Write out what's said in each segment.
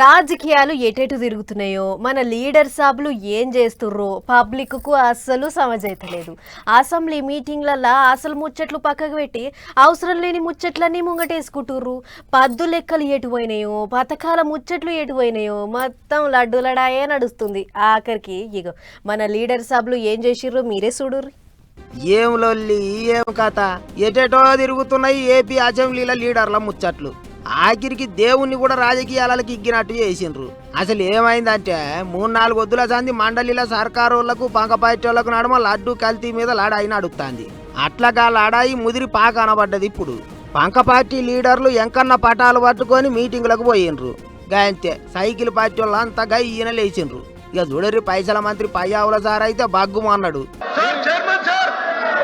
రాజకీయాలు ఎటెటు తిరుగుతున్నాయో మన లీడర్ సాబ్లు ఏం చేస్తుర్రో పబ్లిక్కు అస్సలు సమజైతలేదు అసెంబ్లీ మీటింగ్లలో అసలు ముచ్చట్లు పక్కకు పెట్టి అవసరం లేని ముచ్చట్లన్నీ ముంగటేసుకుంటుర్రు. పద్దు లెక్కలు ఎటుపోయినాయో పథకాల ముచ్చట్లు ఎటుపోయినాయో మొత్తం లడ్డులడాయే నడుస్తుంది. ఆఖరికి ఇగో మన లీడర్ సాబ్లు ఏం చేసిర్రు మీరే చూడుర్రి. ఏం లొల్లి ఏం కథ? ఎటెటో తిరుగుతున్నాయి ఏపీ అసెంబ్లీల లీడర్ల ముచ్చట్లు. ఆఖరికి దేవుణ్ణి కూడా రాజకీయాలకి ఇగ్గినట్టు చేసిండ్రు. అసలు ఏమైందంటే మూడు నాలుగు వద్దుల సంది మండలిల సర్కారోళ్ళకు పంకపాయటోళ్ళకు నడుమ లడ్డు కల్తీ మీద లడాయి నడుపుతాంది అట్లాగా లడాయి ముదిరి పాక అనబడ్డది ఇప్పుడు. పంక పార్టీ లీడర్లు ఎంకన్న పటాలు పట్టుకొని మీటింగులకు పోయిండ్రు. అంతే సైకిల్ పార్టీ వాళ్ళు అంతగా ఈయన లేచిండ్రు. ఇక చూడరి పైసల మంత్రి పయ్యావుల సార్ అయితే బగ్గుము అన్నాడు చైర్మన్ సార్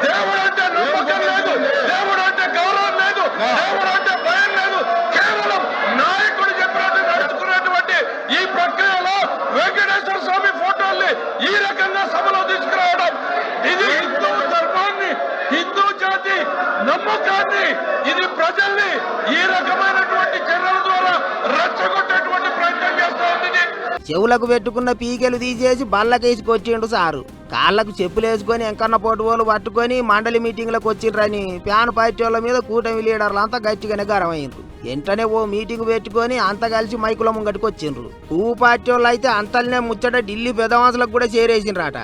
దేవుడు అంటే నమ్మకం లేదు దేవుడు అంటే గౌరవం లేదు దేవుడు అంటే భయం లేదు కేవలం నాయకుడు చెప్పినట్టు నడుచుకున్నటువంటి ఈ ప్రక్రియలో వెంకటేశ్వర స్వామి ఫోటోల్ని ఈ రకంగా సభలో తీసుకురావడం ఇది హిందూ ధర్మాన్ని హిందూ జాతి నమ్మకాన్ని ఇది ప్రజల్ని ఈ రకమైనటువంటి చర్యల ద్వారా రచ్చగొట్టేటువంటి ప్రయత్నం చేస్తా ఉంది. చెవులకు పెట్టుకున్న పీకెలు తీసేసి బల్లకేసి సారు. కాళ్ళకు చెప్పులు వేసుకొని ఎంకన్న పోటువోలు పట్టుకొని మండలి మీటింగ్లకు వచ్చిండ్రని ప్యాన్ పార్టీ వాళ్ళ మీద కూటమి లీడర్లు అంతా గట్టిగానే గరమైండ్రు. వెంటనే ఓ మీటింగ్ పెట్టుకొని అంత కలిసి మైకుల ముంగటికి వచ్చిండ్రు పువ్వు పార్టీ వాళ్ళు అయితే అంతల్నే ముచ్చట ఢిల్లీ పెదవాసులకు కూడా చేరేసిండ్రట.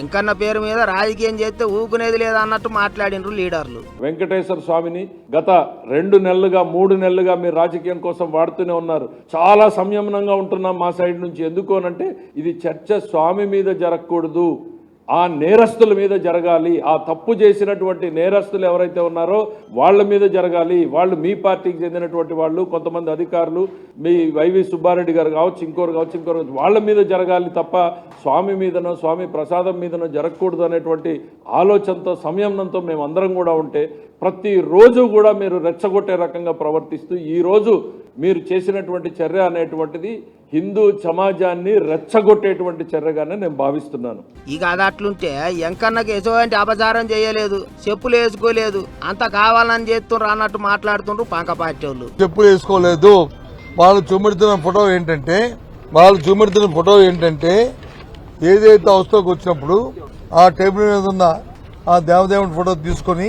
ఎంకన్న పేరు మీద రాజకీయం చేస్తే ఊకునేది లేదన్నట్టు మాట్లాడిండ్రు లీడర్లు. వెంకటేశ్వర స్వామిని గత రెండు నెలలుగా మూడు నెలలుగా మీరు రాజకీయం కోసం వాడుతూనే ఉన్నారు. చాలా సంయమనంగా ఉంటున్నాం మా సైడ్ నుంచి. ఎందుకోనంటే ఇది చర్చ స్వామి మీద జరగకూడదు. ఆ నేరస్తుల మీద జరగాలి ఆ తప్పు చేసినటువంటి నేరస్తులు ఎవరైతే ఉన్నారో వాళ్ళ మీద జరగాలి వాళ్ళు మీ పార్టీకి చెందినటువంటి వాళ్ళు కొంతమంది అధికారులు మీ వైవి సుబ్బారెడ్డి గారు కావచ్చు ఇంకోరు కావచ్చు ఇంకోరు కావచ్చు, వాళ్ళ మీద జరగాలి తప్ప స్వామి మీదనో స్వామి ప్రసాదం మీదనో జరగకూడదు అనేటువంటి ఆలోచనతో సంయమనంతో మేము అందరం కూడా ఉంటే ప్రతిరోజు కూడా మీరు రెచ్చగొట్టే రకంగా ప్రవర్తిస్తూ ఈరోజు మీరు చేసినటువంటి చర్య అనేటువంటిది హిందూ సమాజాన్ని రెచ్చగొట్టేటువంటి చర్యగానే నేను భావిస్తున్నాను. ఇక అది అట్లుంటే ఎంకన్నకి ఎటువంటి అపచారం చేయలేదు చెప్పులు వేసుకోలేదు అంత కావాలని చేస్తుండ్రు అన్నట్టు మాట్లాడుతుండ్రు పంక పార్టీ వాళ్ళు చెప్పులు వేసుకోలేదు. వాళ్ళు చూపెడుతున్న ఫోటో ఏంటంటే వాళ్ళు చూపెడుతున్న ఫోటో ఏంటంటే ఏదైతే అవస్థకు వచ్చినప్పుడు ఆ టేబుల్ మీద ఉన్న ఆ దేవదేవుని ఫోటో తీసుకొని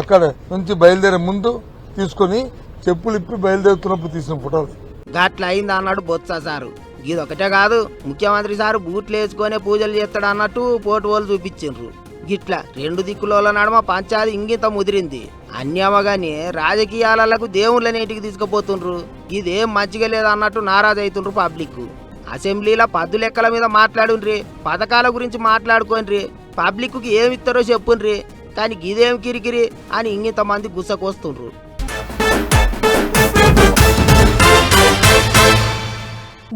అక్కడ నుంచి బయలుదేరే ముందు తీసుకొని చెప్పులు ఇప్పి బయలుదేరుతున్నప్పుడు తీసిన ఫోటోలు. గట్ల అయింది అన్నాడు బొత్స సారు. ఇదొకటే కాదు ముఖ్యమంత్రి సారు బూట్లు వేసుకొని పూజలు చేస్తాడు అన్నట్టు పోటువోలు వాళ్ళు చూపించిండ్రు. గిట్లా రెండు దిక్కుల నడమ పంచాది ఇంగిత ముదిరింది. అన్యమగాని రాజకీయాలకు దేవుళ్ళ నీటికి తీసుకుపోతుండ్రు. ఇదేం మంచిగా లేదన్నట్టు నారాజైతుండ్రు పబ్లిక్. అసెంబ్లీలో పద్దు లెక్కల మీద మాట్లాడుండ్రి పథకాల గురించి మాట్లాడుకోండ్రి పబ్లిక్కి ఏమిస్తారో చెప్పుండ్రి కానీ ఇదేం కిరికిరి అని ఇంగిత మంది గుసకొస్తుండ్రు.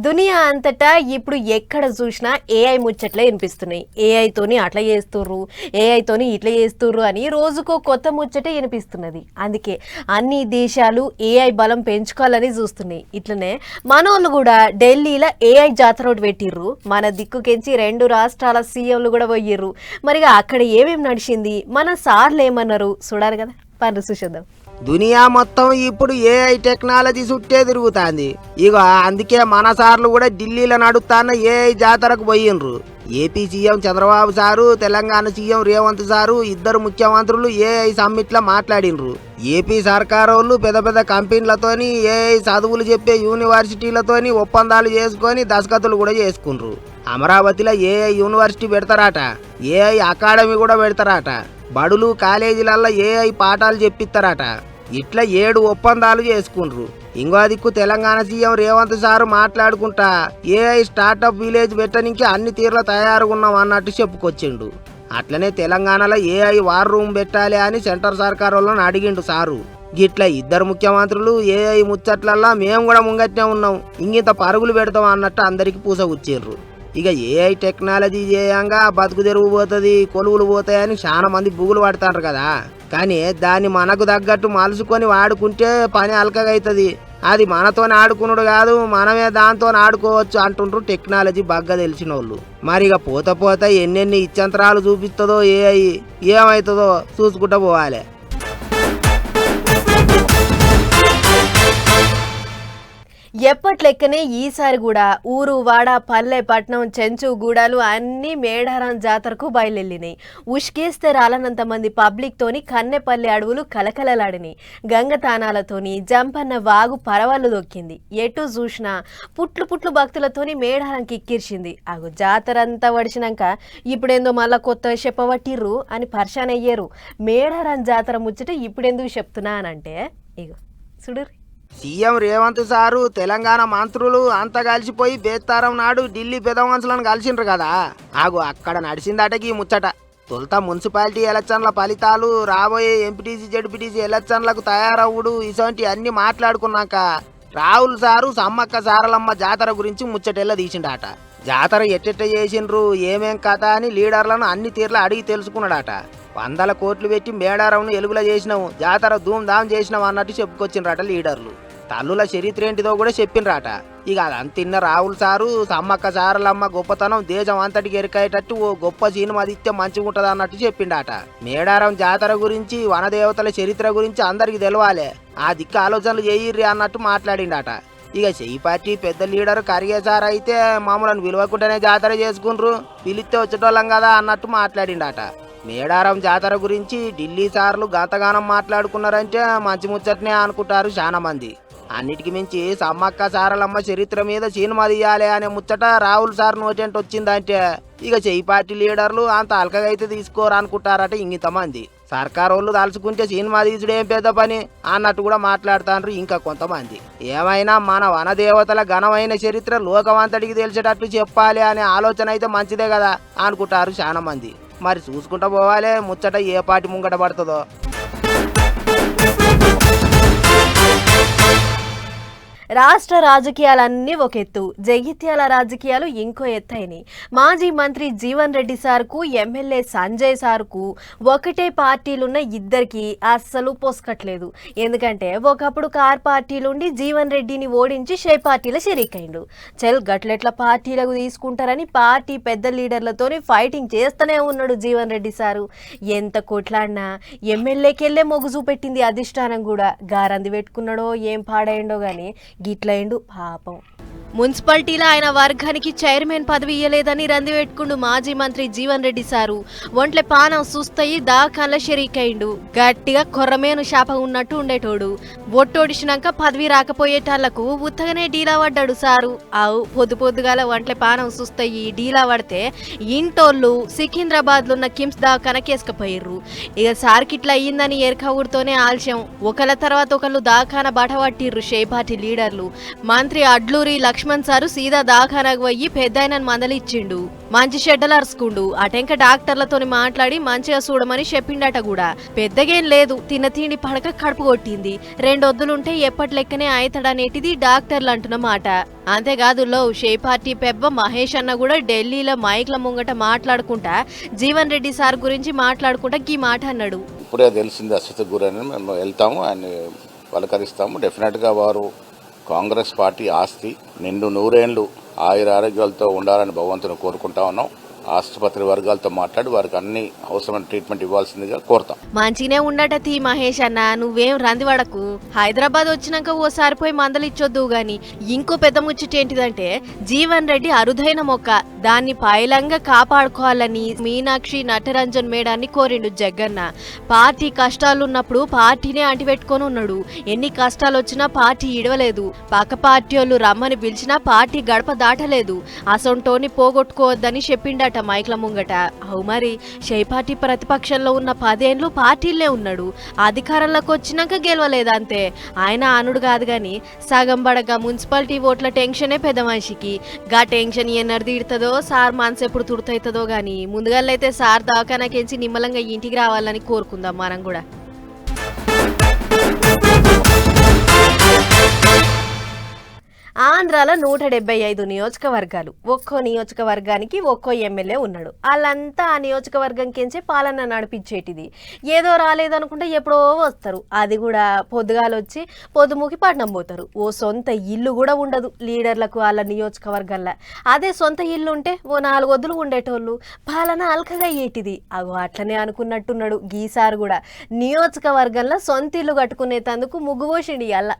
దునియా అంతటా ఇప్పుడు ఎక్కడ చూసినా ఏఐ ముచ్చట్లే వినిపిస్తున్నాయి. ఏఐతోని అట్లా చేస్తుర్రు ఏఐతోని ఇట్లా చేస్తుర్రు అని రోజుకో కొత్త ముచ్చటే వినిపిస్తున్నది. అందుకే అన్ని దేశాలు ఏఐ బలం పెంచుకోవాలని చూస్తున్నాయి. ఇట్లనే మనోళ్ళు కూడా ఢిల్లీలో ఏఐ జాతర ఒకటి పెట్టిర్రు. మన దిక్కుకెంచి రెండు రాష్ట్రాల సీఎంలు కూడా పోయిర్రు. మరిగా అక్కడ ఏమేమి నడిచింది? మన సార్లు ఏమన్నారు? చూడాలి కదా. పనులు చూసేద్దాం. దునియా మొత్తం ఇప్పుడు ఏఐ టెక్నాలజీ చుట్టే తిరుగుతాంది. ఇక అందుకే మన సార్లు కూడా ఢిల్లీలో నడుస్తాన్న ఏఐ జాతరకు పోయిండ్రు. AP CM Chandrababu sir Telangana CM Revanth sir ఇద్దరు ముఖ్యమంత్రులు ఏఐ సమ్మిట్లో మాట్లాడిండ్రు. ఏపీ సర్కారోళ్ళు పెద్ద పెద్ద కంపెనీలతోని ఏఐ చదువులు చెప్పే యూనివర్సిటీలతోని ఒప్పందాలు చేసుకొని దశకతులు కూడా చేసుకున్నారు అమరావతిలో ఏఐ యూనివర్సిటీ పెడతారట. ఏఐ అకాడమీ కూడా పెడతారట. బడులు కాలేజీలల్లో ఏఐ పాఠాలు చెప్పిస్తారట ఇట్లా ఏడు ఒప్పందాలు చేసుకుండ్రు. ఇంకో దిక్కు తెలంగాణ సీఎం రేవంత్ సారు మాట్లాడుకుంటా ఏఐ స్టార్టప్ విలేజ్ పెట్టనికి అన్ని తీర్ల తయారుగా ఉన్నాం అన్నట్టు చెప్పుకొచ్చిండు. అట్లనే తెలంగాణలో ఏఐ వార్ రూమ్ పెట్టాలి అని సెంటర్ సర్కార్ వాళ్ళని అడిగిండు సారు. గిట్ల ఇద్దరు ముఖ్యమంత్రులు ఏఐ ముచ్చట్లల్లా మేము కూడా ముంగట్నే ఉన్నాం. ఇంకింత పరుగులు పెడతాం అన్నట్టు అందరికి పూసగుచ్చిండ్రు. ఇక ఏఐ టెక్నాలజీ చేయంగా బతుకు తెరువు పోతుంది కొలువులు పోతాయని చాలా మంది బుగులు పడతారు కదా. కానీ దాన్ని మనకు తగ్గట్టు మలుసుకొని వాడుకుంటే పని అలకగా అవుతుంది అది మనతోనే ఆడుకున్నాడు కాదు మనమే దాంతో ఆడుకోవచ్చు అంటుండ్రు టెక్నాలజీ బాగా తెలిసిన వాళ్ళు మరి ఇక పోత పోత ఎన్నెన్ని ఇచ్చంతరాలు చూపిస్తుందో ఏఐ ఏమవుతుందో చూసుకుంటూ పోవాలి. ఎప్పట్లెక్కనే ఈసారి కూడా ఊరు వాడ పల్లె పట్నం చెంచు గూడాలు అన్ని మేడారం జాతరకు బయలుదేరినాయి. ఉష్కేస్తే రాలనంత మంది పబ్లిక్ తోని కన్నెపల్లి అడవులు కలకలలాడినాయి. గంగతానాలతోని జంపన్న వాగు పరవళ్ళు దొక్కింది. ఎటు చూసినా పుట్లు పుట్లు భక్తులతోని మేడారం కిక్కిర్చింది అగు జాతర అంతా వడిచినాక ఇప్పుడేందో మళ్ళా కొత్త చెప్పవట్టిర్రు అని పర్షాన్ అయ్యారు మేడారం జాతర ముచ్చట ఇప్పుడెందుకు చెప్తున్నానంటే ఇగో చూడరు సీఎం రేవంత్ సారు తెలంగాణ మంత్రులు అంతా కలిసిపోయి బేత్తారం నాడు ఢిల్లీ పెదవంశులను కలిసిండ్రు కదా. ఆగు అక్కడ నడిచిందటకి ఈ ముచ్చట. తొలుత మున్సిపాలిటీ ఎలక్షన్ల ఫలితాలు రాబోయే ఎంపీటీసీ జడ్పీటీసీ ఎలక్షన్లకు తయారవుడు ఇటువంటి అన్ని మాట్లాడుకున్నాక రాహుల్ సారు సమ్మక్క సారలమ్మ జాతర గురించి ముచ్చటెల్ల తీసిండట. జాతర ఎట్టెట్ట చేసిండ్రు ఏమేం కథ అని లీడర్లను అన్ని తీర్లు అడిగి తెలుసుకున్నాడట. వందల కోట్లు పెట్టి మేడారంను ఎలుగుల చేసినాము జాతర ధూమ్ ధామ్ చేసినాం అన్నట్టు చెప్పుకొచ్చిండ్రట లీడర్లు. తల్లుల చరిత్ర ఏంటిదో కూడా చెప్పిండ్రట ఇక అదంతిన్న రాహుల్ సారు సమ్మక్క సారలమ్మ గొప్పతనం దేశం అంతటికి ఎరికయ్యేటట్టు ఓ గొప్ప సినిమా ఇస్తే మంచిగా ఉంటుంది అన్నట్టు చెప్పిండట. మేడారం జాతర గురించి వనదేవతల చరిత్ర గురించి అందరికి తెలవాలి. ఆ దిక్కు ఆలోచనలు చేయిర్రి అన్నట్టు మాట్లాడిండట. ఇక చెయ్యి పార్టీ పెద్ద లీడర్ కరిగేసార్ అయితే మామూలను విలువకుండానే జాతర చేసుకుండ్రు. పిలిస్తే వచ్చేటోళ్ళం కదా అన్నట్టు మాట్లాడిండట. మేడారం జాతర గురించి ఢిల్లీ సార్లు గతగానం మాట్లాడుకున్నారంటే మంచి ముచ్చటనే అనుకుంటారు చాలా మంది. అన్నిటికి మించి సమ్మక్క సారలమ్మ చరిత్ర మీద సినిమా తీయాలి అనే ముచ్చట రాహుల్ సార్ నోటెంట్ వచ్చిందంటే ఇక చెయ్యి పార్టీ లీడర్లు అంత అల్కగా అయితే తీసుకోరు అనుకుంటారట ఇంగితమంది సర్కార్ వాళ్ళు దాల్చుకుంటే సినిమా ఏం పెద్ద పని? అన్నట్టు కూడా మాట్లాడుతాండ్రు ఇంకా కొంతమంది. ఏమైనా మన వనదేవతల ఘనమైన చరిత్ర లోకమంతటికి తెలిసేటట్లు చెప్పాలి అనే ఆలోచన అయితే మంచిదే కదా అనుకుంటారు చాలా మంది. మరి చూసుకుంటా పోవాలి ముచ్చట ఏ పాటి ముంగట పడుతుందో. రాష్ట్ర రాజకీయాలన్నీ ఒక ఎత్తు. జగిత్యాల రాజకీయాలు ఇంకో ఎత్తైనవి మాజీ మంత్రి జీవన్ రెడ్డి సార్కు ఎమ్మెల్యే సంజయ్ సార్కు ఒకటే పార్టీలున్న ఇద్దరికి అస్సలు పొసకట్లేదు. ఎందుకంటే ఒకప్పుడు కార్ పార్టీలుండి జీవన్ రెడ్డిని ఓడించి షే పార్టీల షరీకైండు. చెల్ గట్లెట్ల పార్టీలకు తీసుకుంటారని పార్టీ పెద్ద లీడర్లతోనే ఫైటింగ్ చేస్తూనే ఉన్నాడు జీవన్ రెడ్డి సారు. ఎంత కొట్లాడినా ఎమ్మెల్యేకెళ్ళే మొగ్గు చూపెట్టింది అధిష్టానం కూడా. గారంది పెట్టుకున్నాడో ఏం పాడైండో కానీ గిట్లయిండు పాపం. మున్సిపాలిటీలో ఆయన వర్గానికి చైర్మన్ పదవి ఇయ్యలేదని రంది పెట్టుకుండు మాజీ మంత్రి జీవన్ రెడ్డి సారు. ఒంట్లే పానం సుస్తయి దాకాన్ల షరీకైండు. గట్టిగా కొర్రమేను శాప ఉన్నట్టు ఉండేటోడు. ఒట్టోడిచినాక పదవి రాకపోయేటాళ్ళకు ఉత్తగానే డీలా పడ్డాడు సారు. ఆవు పొద్దు పొద్దుగాల ఒంట్లే పానం సూస్తయి డీలా పడితే ఇంటోళ్ళు సికింద్రాబాద్లో ఉన్న కిమ్స్ దాకానకేసుకపోయిర్రు ఇక సార్కి ఇట్లా అయ్యిందని ఎరక ఊరితోనే ఆలస్యం. ఒకళ్ళ తర్వాత ఒకళ్ళు దాకాన బాట పట్టిర్రు షేపాటి లీడర్లు. మంత్రి అడ్లూరి లక్ష్మణ్ సారు సీదా దాఖానాకు పోయి పెద్దాయనని మందలిచ్చిండు. మంచి షెడ్డలు అరుచుకుండు అటెంక డాక్టర్లతోని మాట్లాడి మంచిగా చూడమని చెప్పిండట కూడా. పెద్దగేం లేదు. తిన్న తిండి పడక కడుపు కొట్టింది. రెండొద్దులుంటే ఎప్పటి లెక్కనే అవుతాడనేటిది డాక్టర్లు అంటున్న మాట. అంతేకాదు లో షే పార్టీ పెబ్బ మహేష్ అన్న కూడా ఢిల్లీలో మైక్ల ముంగట మాట్లాడుకుంటా జీవన్ రెడ్డి సార్ గురించి మాట్లాడుకుంటా ఈ మాట అన్నాడు. ఇప్పుడే తెలిసింది అస్వస్థ గురని మేము వెళ్తాము ఆయన పలకరిస్తాము. డెఫినెట్గా వారు కాంగ్రెస్ పార్టీ ఆస్తి నిండు నూరేండ్లు ఆయురారోగ్యాలతో ఉండాలని భగవంతుని కోరుకుంటా ఉన్నాం. ఆసుపత్రి వర్గాలతో మాట్లాడి వారికి అన్ని అవసరమైన ట్రీట్మెంట్ ఇవ్వాల్సిందిగా కోరుతాం. మంచినే ఉండట తీ మహేష్ అన్న నువ్వేం రందివాడకు హైదరాబాద్ వచ్చినాక ఓసారి పోయి మందలు ఇచ్చొద్దు గాని ఇంకో పెద్ద ముచ్చట ఏంటిదంటే జీవన్ రెడ్డి అరుదైన మొక్క దాన్ని పైలంగా కాపాడుకోవాలని మీనాక్షి నటరంజన్ మేడాన్ని కోరిండు జగన్న. పార్టీ కష్టాలున్నప్పుడు పార్టీనే అంటిపెట్టుకొని ఉన్నాడు. ఎన్ని కష్టాలు వచ్చినా పార్టీ ఇడవలేదు. పక్క పార్టీ వాళ్ళు రమ్మని పిలిచినా పార్టీ గడప దాటలేదు. అసొంటోని పోగొట్టుకోవద్దని చెప్పిండట. మైక్ల ముంగట. అవు మరి షై పార్టీ ప్రతిపక్షంలో ఉన్న పదేండ్లు పార్టీలే ఉన్నాడు. అధికారంలోకి వచ్చినాక గెలవలేదు అంతే ఆయన అనుడు కాదు కానీ సగం బడగా మున్సిపాలిటీ ఓట్ల టెన్షనే పెద్ద మనిషికి. గా టెన్షన్ ఎన్నర్ తీడుతుందో సార్ మనసు ఎప్పుడు తుడుతవుతుందో కానీ ముందుగాలైతే సార్ దవాఖానకెంచి నిమ్మలంగా ఇంటికి రావాలని కోరుకుందాం మనం కూడా. ఆంధ్రాలో నూట డెబ్బై ఐదు నియోజకవర్గాలు. ఒక్కో నియోజకవర్గానికి ఒక్కో ఎమ్మెల్యే ఉన్నాడు. వాళ్ళంతా ఆ నియోజకవర్గం కించే పాలన నడిపించేటిది. ఏదో రాలేదనుకుంటే ఎప్పుడో వస్తారు. అది కూడా పొద్దుగాలొచ్చి పొద్దుముకి పట్నం పోతారు. ఓ సొంత ఇల్లు కూడా ఉండదు లీడర్లకు వాళ్ళ నియోజకవర్గంలో. అదే సొంత ఇల్లు ఉంటే ఓ నాలుగు వద్దులు ఉండేటోళ్ళు. పాలన అల్కగా అయ్యేటిది. అగో అట్లనే అనుకున్నట్టున్నాడు గీసారు కూడా. నియోజకవర్గంలో సొంత ఇల్లు కట్టుకునేటందుకు ముగ్గు పోసిండు అల్ల.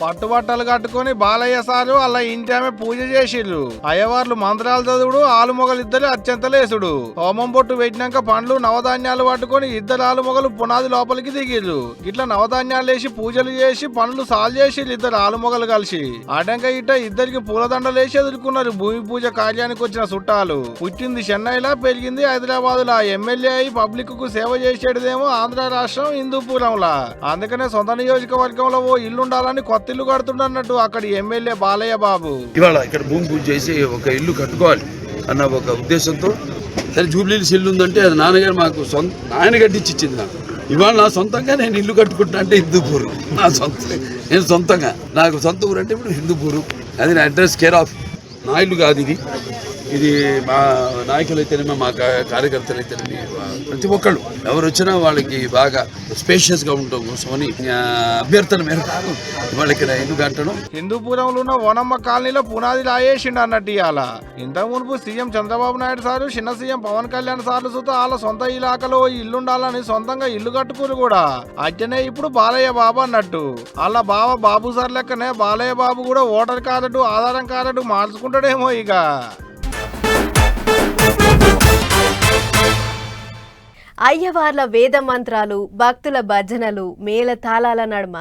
పట్టుబట్టలు కట్టుకొని బాలయ్య సారు అలా ఇంటి ఆమె పూజ చేసిర్రు. అయ్యవార్లు మంత్రాలు చదువుడు ఆలుమొగలు ఇద్దరు అత్యంతలేసుడు హోమం బొట్టు పెట్టినాక పండ్లు నవధాన్యాలు పట్టుకొని ఇద్దరు ఆలుమొగలు పునాది లోపలికి దిగిర్రు. ఇట్లా నవధాన్యాలు వేసి పూజలు చేసి పండ్లు సాల్ చేసి ఇద్దరు ఆలుమొగలు కలిసి. అడంక ఇట్ట ఇద్దరికి పూలదండలు వేసి ఎదుర్కొన్నారు. భూమి పూజ కార్యానికి వచ్చిన చుట్టాలు పుట్టింది చెన్నైలా పెరిగింది హైదరాబాద్ లా ఎమ్మెల్యే అయి పబ్లిక్కు సేవ చేసేటిదేమో ఆంధ్ర రాష్ట్రం హిందూపురంలా. అందుకనే సొంత నియోజకవర్గంలో ఓ ఇల్లు ఉండాలని కొత్త ఇల్లు కడుతుండన్నట్టు అక్కడ ఎమ్మెల్యే బాలయ్య బాబు. ఇవాళ ఇక్కడ భూమి పూజ చేసి ఒక ఇల్లు కట్టుకోవాలి అన్న ఒక ఉద్దేశంతో. సరే జూబ్లీలు ఇల్లు ఉందంటే అది నాన్నగారు మాకు సొంత ఆయన గడ్డిచ్చి ఇచ్చింది నాకు. ఇవాళ నా సొంతంగా నేను ఇల్లు కట్టుకుంటా అంటే హిందూపూర్. నా సొంత నేను సొంతంగా. నాకు సొంత ఊరు అంటే ఇప్పుడు హిందూపూరు. అది నా అడ్రస్ కేర్ ఆఫ్. నా ఇల్లు కాదు ఇది. ఇది మా నాయకులు మా కార్యకర్తలైతేనేమి కార్యకర్తలు ప్రతి ఒక్కళ్ళు. ఎవరు వచ్చినా వాళ్ళకి బాగా స్పేషియస్గా ఉండటం కోసమని ఆ, అభ్యర్థన మేరకు వాళ్ళకి ఇక్కడ కట్టడం. హిందూపురంలో ఉన్న ఓనమ్మ కాలనీలో పునాది రాయేసిండు అన్నట్టు ఇవాళ ఇంత మునుపు సీఎం చంద్రబాబు నాయుడు సారు చిన్న సీఎం పవన్ కళ్యాణ్ సార్లు సుత వాళ్ళ సొంత ఇలాకలో ఇల్లు ఉండాలని సొంతంగా ఇల్లు కట్టుకురు కూడా. అట్లనే ఇప్పుడు బాలయ్య బాబు అన్నట్టు. వాళ్ళ బావ బాబు సార్ లెక్కనే బాలయ్య బాబు కూడా ఓటర్ కార్డు ఆధారం కార్డు మార్చుకుంటాడేమో ఇక. అయ్యవార్ల వేద మంత్రాలు భక్తుల భజనలు మేళ తాళాల నడుమ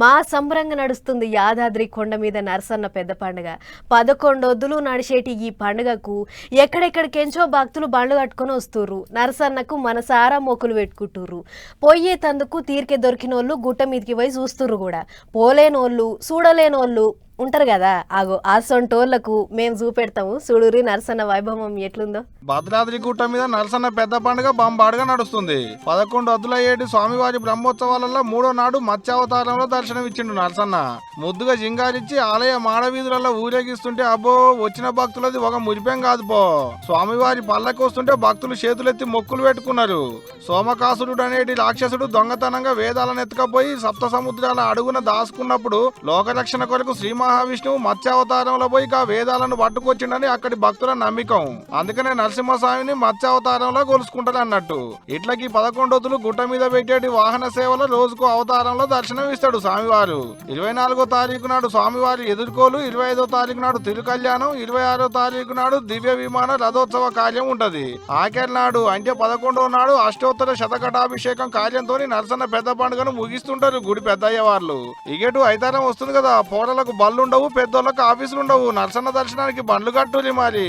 మా సంబరంగా నడుస్తుంది యాదాద్రి కొండ మీద నరసన్న పెద్ద పండుగ. పదకొండొద్దులు నడిచేటి ఈ పండుగకు ఎక్కడెక్కడికెంచో భక్తులు బండ్లు కట్టుకొని వస్తుర్రు. నరసన్నకు మనసారా మొక్కులు పెట్టుకుంటుర్రు. పోయే తందుకు తీరికే దొరికినోళ్ళు గుట్ట మీదకి పోయి చూస్తుర్రు కూడా. పోలేనోళ్ళు చూడలేనోళ్ళు ఉంటారు కదా? ఆగో అసొంటోళ్ళకు మేము చూపెడతాము చూడురి నరసన్న వైభవం ఎట్లుందో. భద్రాద్రి గుట్ట మీద నరసన్న పెద్ద పండుగ బంబాడుగా నడుస్తుంది. పదకొండు అదులయ్యేటి స్వామివారి బ్రహ్మోత్సవాలలో మూడో నాడు మత్స్యావతారంలో దర్శనమిచ్చిండు నరసన్న. ముద్దుగా జింగారిచ్చి ఆలయ మాడవీధులలో ఊరేగిస్తుంటే అబ్బో వచ్చిన భక్తులది ఒక మురిపేం కాదు పో. స్వామివారి పల్లకొస్తుంటే భక్తులు చేతులెత్తి మొక్కులు పెట్టుకున్నారు. సోమకాసురుడు అనేటి రాక్షసుడు దొంగతనంగా వేదాలను ఎత్తుకపోయి సప్త సముద్రాల అడుగున దాచుకున్నప్పుడు లోకరక్షణ కొరకు శ్రీ మహావిష్ణువు మత్స్యావతారంలో పోయి ఆ వేదాలను పట్టుకొచ్చిండని అక్కడి భక్తుల నమ్మకం. అందుకనే నరసింహస్వామిని మత్స్యావతారంలో కొలుసుకుంటారు అన్నట్టు. ఇట్లకి పదకొండొద్దులు గుట్ట మీద పెట్టేటి వాహన సేవలో రోజుకు అవతారంలో దర్శనం ఇస్తాడు స్వామివారు. ఇరవై నాలుగో తారీఖు నాడు స్వామివారి ఎదుర్కోలు ఇరవై ఐదో తారీఖు నాడు తిరుకళ్యాణం ఇరవై ఆరో తారీఖు నాడు దివ్య విమాన రథోత్సవ కార్యం ఉంటది. ఆఖరి నాడు అంటే పదకొండో నాడు అష్టోత్తర శతకటాభిషేకం కార్యంతో నరసన్న పెద్ద పండుగను ముగిస్తుంటారు గుడి పెద్దయ్య వాళ్ళు. ఇగేటు ఐతారం వస్తుంది కదా పోరలకు బళ్ళు ఉండవు పెద్దోళ్ళకి ఆఫీసులు ఉండవు నరసన్న దర్శనానికి బండ్లు కట్టురి మరి.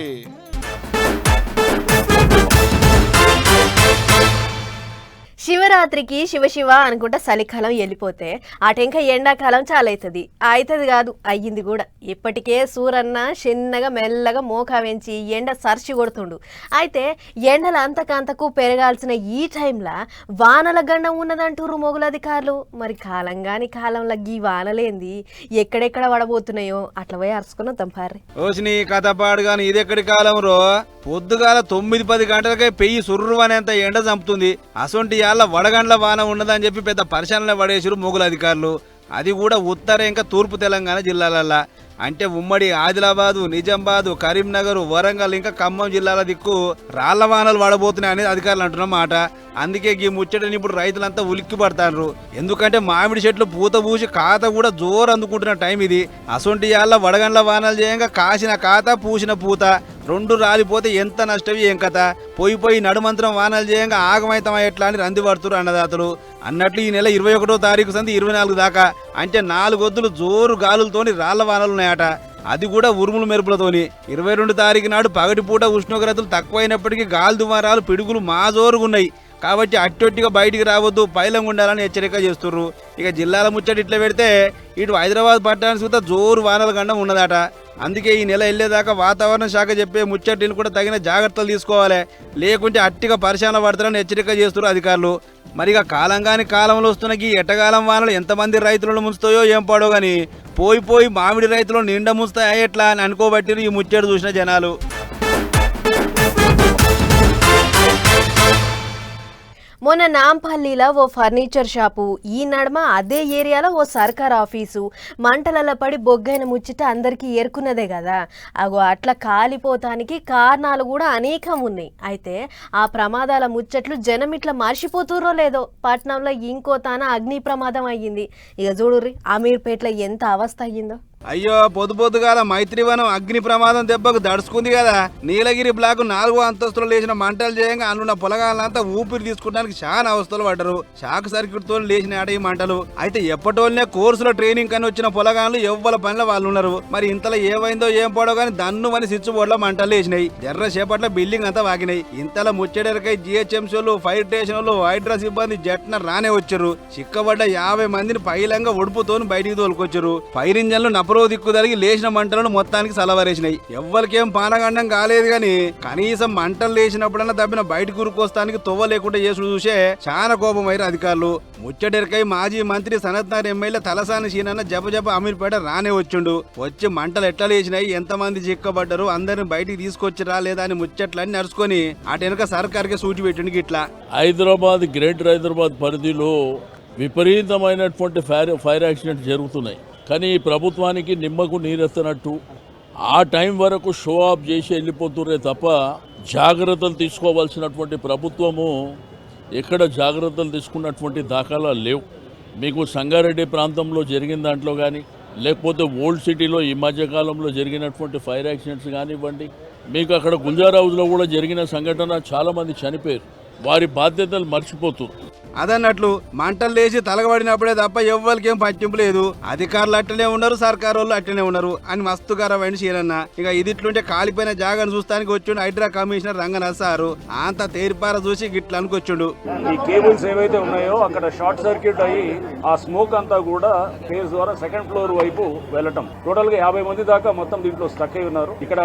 శివరాత్రికి శివశివ అనుకుంటా చలికాలం వెళ్ళిపోతే అటెంక ఎండాకాలం చాలా అవుతుంది. అవుతుంది కాదు అయ్యింది కూడా. ఇప్పటికే సూరన్న చిన్నగా మెల్లగా మోకా వెంచి ఎండ సర్చి కొడుతుండు. అయితే ఎండలు అంతకంతకు పెరగాల్సిన ఈ టైంలో వానల గండం ఉన్నదంటూరు మొగుల అధికారులు. మరి కాలం కాని కాలంలో గీ వానలేంది? ఎక్కడెక్కడ పడబోతున్నాయో అట్లా పోయి అరుచుకుని తంపారి ఓసిని కథ పాడు కానీ ఇది ఎక్కడి కాలం రో? పొద్దుగాల తొమ్మిది పది గంటలకే పెయ్యి సుర్రు అనేంత ఎండ చంపుతుంది. అసొంటి యాళ్ళ వడగండ్ల వాన ఉండదని చెప్పి పెద్ద పరిశీలన పడేసారు మొగుల అధికారులు. అది కూడా ఉత్తర ఇంకా తూర్పు తెలంగాణ జిల్లాలల్లా. అంటే ఉమ్మడి ఆదిలాబాదు నిజామాబాదు కరీంనగర్ వరంగల్ ఇంకా ఖమ్మం జిల్లాల దిక్కు రాళ్ళ వానలు పడబోతున్నాయి అధికారులు అంటున్న మాట. అందుకే ఈ ముచ్చటని ఇప్పుడు రైతులంతా ఉలిక్కి పడతారు ఎందుకంటే మామిడి చెట్లు పూత పూసి కాత కూడా జోరు అందుకుంటున్న టైం ఇది. అసొంటి యాళ్ళ వడగండ్ల వానలు చేయంగా కాసిన కాత పూసిన పూత రెండు రాలిపోతే ఎంత నష్టం ఏం కథ? పోయి పోయి నడుమంత్రం వానలు చేయంగా ఆగమైతం ఎట్లా అని రంది పడుతురు అన్నదాతలు. అన్నట్లు ఈ నెల ఇరవై ఒకటో తారీఖు సంది ఇరవై నాలుగు దాకా. అంటే నాలుగొద్దులు జోరు గాలులతోని రాళ్ళ వానలున్నాయట అది కూడా ఉరుములు మెరుపులతోని. ఇరవై రెండు తారీఖు నాడు పగటిపూట ఉష్ణోగ్రతలు తక్కువైనప్పటికీ గాలి దుమారాలు పిడుగులు మా జోరుగున్నాయి. కాబట్టి అట్టొట్టిగా బయటికి రావద్దు పైలంగా ఉండాలని హెచ్చరిక చేస్తుర్రు. ఇక జిల్లాల ముచ్చట ఇట్లా పెడితే ఇటు హైదరాబాద్ పట్టణానికి కూడా జోరు వానల గండం ఉన్నదట. అందుకే ఈ నెల వెళ్ళేదాకా వాతావరణ శాఖ చెప్పే ముచ్చటిని కూడా తగిన జాగ్రత్తలు తీసుకోవాలి. లేకుంటే అట్టిగా పరిశాన పడతారని హెచ్చరిక చేస్తున్నారు అధికారులు. మరిగా కాలంగాని కాలంలో వస్తున్న ఈ ఎట్టకాలం వానలు ఎంతమంది రైతులను ముంచుతాయో ఏం పాడో కానీ పోయి పోయి మామిడి రైతులు నిండా ముంచుతాయా ఎట్లా అని అనుకోబట్టిరు ఈ ముచ్చట చూసిన జనాలు. మొన్న నాంపల్లిలో ఓ ఫర్నిచర్ షాపు ఈ నడమ అదే ఏరియాలో ఓ సర్కార్ ఆఫీసు. మంటలలో పడి బొగ్గైన ముచ్చట అందరికీ ఏరుకున్నదే కదా. అగో అట్లా కాలిపోతానికి కారణాలు కూడా అనేకం ఉన్నాయి. అయితే ఆ ప్రమాదాల ముచ్చట్లు జనం ఇట్లా మర్చిపోతుర్రో లేదో? పట్నంలో ఇంకో తాన అగ్ని ప్రమాదం అయ్యింది. ఇక చూడుర్రి అమీర్పేటలో ఎంత అవస్థ అయ్యిందో. అయ్యో పొద్దు పొద్దుగాల మైత్రివనం అగ్ని ప్రమాదం దెబ్బకు దడుచుకుంది కదా. నీలగిరి బ్లాక్ నాలుగో అంతస్తులో లేచిన మంటలు చేయంగా అందున్న పొలగాలంతా ఊపిరి తీసుకోవడానికి చాలా అవస్థలు పడ్డరు. షాక్ సర్క్యూట్తో లేచిన ఆడ ఈ మంటలు. అయితే ఎప్పటోళ్ళనే కోర్సులో ట్రైనింగ్ కని వచ్చిన పొలగాళ్ళు ఎవ్వల పనిలో వాళ్ళు ఉన్నారు. మరి ఇంతలో ఏమైందో ఏం పడో గానీ దన్ను అని స్విచ్ బోర్డులో మంటలు లేచినాయి. ఎర్ర సేపట్లో బిల్డింగ్ అంతా వాగినాయి. ఇంతలో ముచ్చటరికై జిహెచ్ఎంసీలు ఫైర్ స్టేషన్లు వాళ్ళు హైడ్రా సిబ్బంది జట్న రానే వచ్చారు. చిక్కబడ్డ యాభై మందిని పైలంగా ఒడుపుతోని బయటికి తోలుకొచ్చారు. ఫైర్ ఇంజన్లు నపరో దిక్కు తలిగి లేచిన మంటలను మొత్తానికి సలవరేసినాయి. ఎవ్వరికేం పానగండం కాలేదు గాని కనీసం మంటలు లేచినప్పుడన్నా తప్పిన బయటకు ఉరుకొస్తానికి తొవ్వ లేకుండా చేసుడు చూసే చాలా కోపమైరు అధికారులు. ముచ్చటెరకై మాజీ మంత్రి సనత్నార్ ఎమ్మెల్యే తలసాని సీనన్న జప జప అమీర్పేట రానే వచ్చిండు. వచ్చి మంటలు ఎట్లా లేచినాయి ఎంతమంది చిక్కబడ్డారు అందరిని బయటికి తీసుకొచ్చిరా లేదా అని ముచ్చట్లన్నీ నడుచుకొని అటెనక సర్కార్కి సర్కార్కే సూచి పెట్టిండు ఇట్లా హైదరాబాద్ గ్రేటర్ హైదరాబాద్ పరిధిలో విపరీతమైనటువంటి ఫైర్ ఫైర్ యాక్సిడెంట్ జరుగుతున్నాయి. కానీ ఈ ప్రభుత్వానికి నిమ్మకు నీరెత్తనట్టు ఆ టైం వరకు షో ఆఫ్ చేసి వెళ్ళిపోతురే తప్ప జాగ్రత్తలు తీసుకోవాల్సినటువంటి ప్రభుత్వము ఎక్కడ జాగ్రత్తలు తీసుకున్నటువంటి దాఖలా లేవు. మీకు సంగారెడ్డి ప్రాంతంలో జరిగిన దాంట్లో కానీ లేకపోతే ఓల్డ్ సిటీలో ఈ మధ్యకాలంలో జరిగినటువంటి ఫైర్ యాక్సిడెంట్స్ కానివ్వండి మీకు అక్కడ గుంజారావులో కూడా జరిగిన సంఘటన చాలామంది చనిపోయారు. వారి బాధ్యతలు మర్చిపోతున్నారు అదన్నట్లు మంటలు లేచి తలగబడినప్పుడే తప్ప ఎవ్వరికి ఏం పట్టింపు లేదు. అధికారులు అట్లనే ఉన్నారు సర్కారు వాళ్ళు అట్లనే ఉన్నారు అని మస్తు గరవైన శీలన్న. ఇక ఇది ఇట్లుంటే కాలిపోయిన జాగాను చూస్తానికి వచ్చిండు హైడ్రా కమిషనర్ రంగనాథ్ సారు. అంత తేరిపార చూసి గిట్ల అనుకొచ్చిండు. ఈ కేబుల్స్ ఏవైతే ఉన్నాయో అక్కడ షార్ట్ సర్క్యూట్ అయ్యి ఆ స్మోక్ అంతా కూడా ఫేజ్ ద్వారా సెకండ్ ఫ్లోర్ వైపు వెళ్ళటం. టోటల్గా యాభై మంది దాకా మొత్తం దీంట్లో స్టక్ అయి ఉన్నారు. ఇక్కడ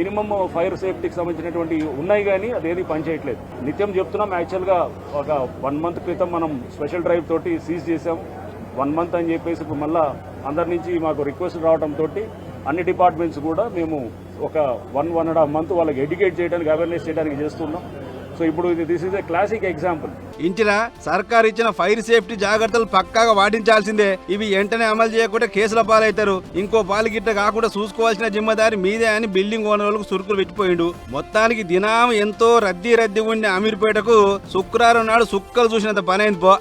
మినిమం ఫైర్ సేఫ్టీకి సంబంధించినటువంటి ఉన్నాయి కానీ అదేది పనిచేయట్లేదు. నిత్యం చెప్తున్నాం యాక్చువల్గా ఒక వన్ మంత్ క్రితం మనం స్పెషల్ డ్రైవ్ తోటి సీజ్ చేసాం వన్ మంత్ అని చెప్పేసి ఇప్పుడు మళ్ళా అందరి నుంచి మాకు రిక్వెస్ట్ రావడంతో అన్ని డిపార్ట్మెంట్స్ కూడా మేము ఒక one one and half month వాళ్ళకి ఎడ్యుకేట్ చేయడానికి అవేర్నెస్ చేయడానికి చేస్తున్నాం. సో ఇప్పుడు this is a classic example ఇంచిన సర్కార్ ఇచ్చిన ఫైర్ సేఫ్టీ జాగ్రత్తలు పక్కాగా పాటించాల్సిందే ఇవి వెంటనే అమలు చేయకుండా కేసుల పాలవుతారు. ఇంకో పాలు గిట్ట కాకుండా చూసుకోవాల్సిన జిమ్మదారి మీదే అని బిల్డింగ్ ఓనర్లకు సురుకులు పెట్టిపోయిండు. మొత్తానికి దినం ఎంతో రద్దీ రద్దీ ఉండే అమీర్పేటకు శుక్రవారం నాడు సుక్కలు చూసినంత పనైంది పో.